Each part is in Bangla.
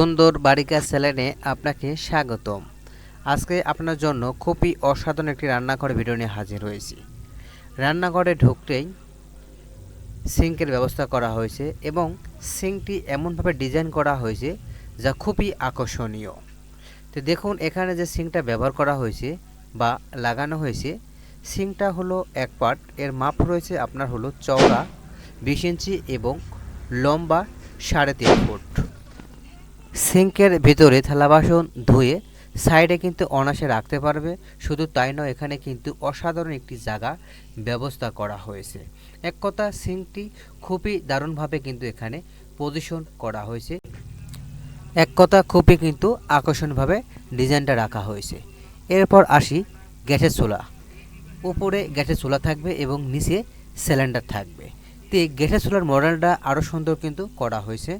সুন্দর বাড়িকা স্যালেনে আপনাকে স্বাগতম। আজকে আপনার জন্য খুবই অসাধারণ একটি রান্নাঘরের ভিডিও নিয়ে হাজির হয়েছি। রান্নাঘরে ঢুকতেই সিঙ্কের ব্যবস্থা করা হয়েছে এবং সিঙ্কটি এমনভাবে ডিজাইন করা হয়েছে যা খুবই আকর্ষণীয়। তো দেখুন, এখানে যে সিঙ্কটা ব্যবহার করা হয়েছে বা লাগানো হয়েছে, সিঙ্কটা হলো এক পার্ট এর মাপ রয়েছে আপনার হলো চওড়া, বিশ ইঞ্চি এবং লম্বা সাড়ে তিন ফুট। সিঙ্কের ভিতরে থালা বাসন ধুয়ে সাইডে কিন্তু অনাসে রাখতে পারবে। শুধু তাই নয়, এখানে কিন্তু অসাধারণ একটি জায়গা ব্যবস্থা করা হয়েছে। এক কথা, সিঙ্কটি খুবই দারুণভাবে কিন্তু এখানে পজিশন করা হয়েছে। এক কথা, খুবই কিন্তু আকর্ষণভাবে ডিজাইনটা রাখা হয়েছে। এরপর আসি গ্যাসের চুলা। উপরে গ্যাসের চুলা থাকবে এবং নিচে সিলিন্ডার থাকবে। তো এই গ্যাসের চুলার মডেলটা আরও সুন্দর কিন্তু করা হয়েছে।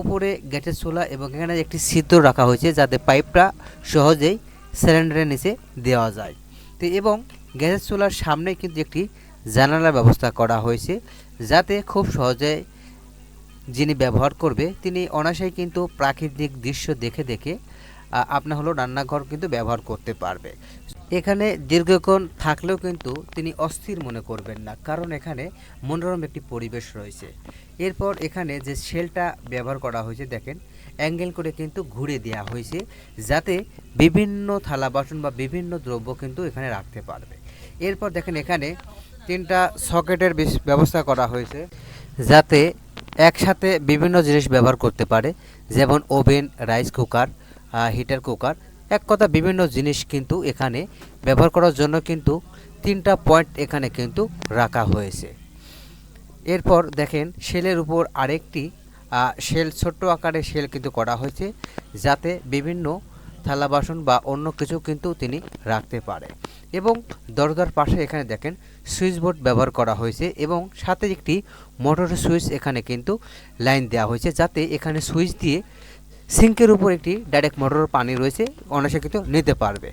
উপরে গ্যাসের চোলা এবং এখানে একটি সিদ্ধ রাখা হয়েছে যাতে পাইপটা সহজেই সিলিন্ডারের নিচে দেওয়া যায়। তো এবং গ্যাসের চোলার সামনে কিন্তু একটি জানালার ব্যবস্থা করা হয়েছে যাতে খুব সহজে যিনি ব্যবহার করবে, তিনি অনায়াসেই কিন্তু প্রাকৃতিক দৃশ্য দেখে দেখে আ, আপনার হলো রান্নাঘর কিন্তু ব্যবহার করতে পারবে। এখানে দীর্ঘক্ষণ থাকলেও কিন্তু তিনি অস্থির মনে করবেন না কারণ এখানে মনোরম একটি পরিবেশ রয়েছে। এরপর এখানে যে শেলটা ব্যবহার করা হয়েছে দেখেন অ্যাঙ্গেল করে কিন্তু ঘুরে দেওয়া হয়েছে যাতে বিভিন্ন থালা বাসন বা বিভিন্ন দ্রব্য কিন্তু এখানে রাখতে পারবে। এরপর দেখেন এখানে তিনটা সকেটের ব্যবস্থা করা হয়েছে যাতে একসাথে বিভিন্ন জিনিস ব্যবহার করতে পারে যেমন oven rice cooker heater cooker এক কথা, বিভিন্ন জিনিস কিন্তু এখানে ব্যবহার করার জন্য কিন্তু তিনটা পয়েন্ট এখানে কিন্তু রাখা হয়েছে। এরপর দেখেন শেলের উপর আরেকটি শেল ছোট্ট আকারে শেল কিন্তু করা হয়েছে, যাতে বিভিন্ন থালা বাসন বা অন্য কিছু কিন্তু তিনি রাখতে পারে। এবং দরজার পাশে এখানে দেখেন সুইচ বোর্ড ব্যবহার করা হয়েছে এবং সাথে একটি মোটরের সুইচ এখানে কিন্তু লাইন দেওয়া হয়েছে, যাতে এখানে সুইচ দিয়ে সিঙ্কের উপর একটি ডাইরেক্ট মোটর পানি রয়েছে অনায়াসে কিন্তু নিতে পারবে।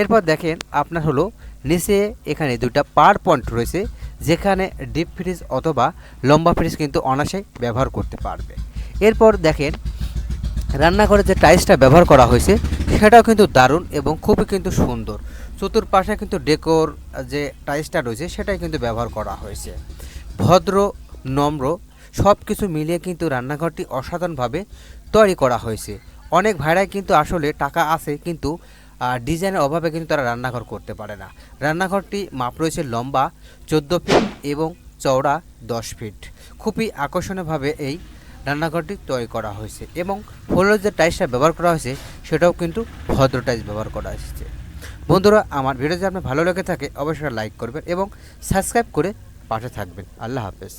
এরপর দেখেন আপনার হলো নিচে এখানে দুটা পার পয়েন্ট রয়েছে, যেখানে ডিপ ফ্রিজ অথবা লম্বা ফ্রিজ কিন্তু অনায়াসে ব্যবহার করতে পারবে। এরপর দেখেন রান্নাঘরে যে টাইলসটা ব্যবহার করা হয়েছে, সেটাও কিন্তু দারুণ এবং খুবই কিন্তু সুন্দর। চতুর্পাশে কিন্তু ডেকোর যে টাইলসটা রয়েছে, সেটাই কিন্তু ব্যবহার করা হয়েছে। ভদ্র, নম্র সব কিছু মিলিয়ে কিন্তু রান্নাঘরটি অসাধারণভাবে তৈরি করা হয়েছে। অনেক ভাইরাই কিন্তু আসলে টাকা আছে, কিন্তু ডিজাইনের অভাবে কিন্তু তারা রান্নাঘর করতে পারে না। রান্নাঘরটি মাপ রয়েছে লম্বা, চোদ্দ ফিট এবং চওড়া দশ ফিট। খুবই আকর্ষণীয়ভাবে এই রান্নাঘরটি তৈরি করা হয়েছে এবং ফ্লোরের যে টাইলসটা ব্যবহার করা হয়েছে, সেটাও কিন্তু ভদ্র টাইলস ব্যবহার করা হয়েছে। বন্ধুরা, আমার ভিডিও যদি আপনার ভালো লেগে থাকে, অবশ্যই লাইক করবেন এবং সাবস্ক্রাইব করে পাশে থাকবেন। আল্লাহ হাফেজ।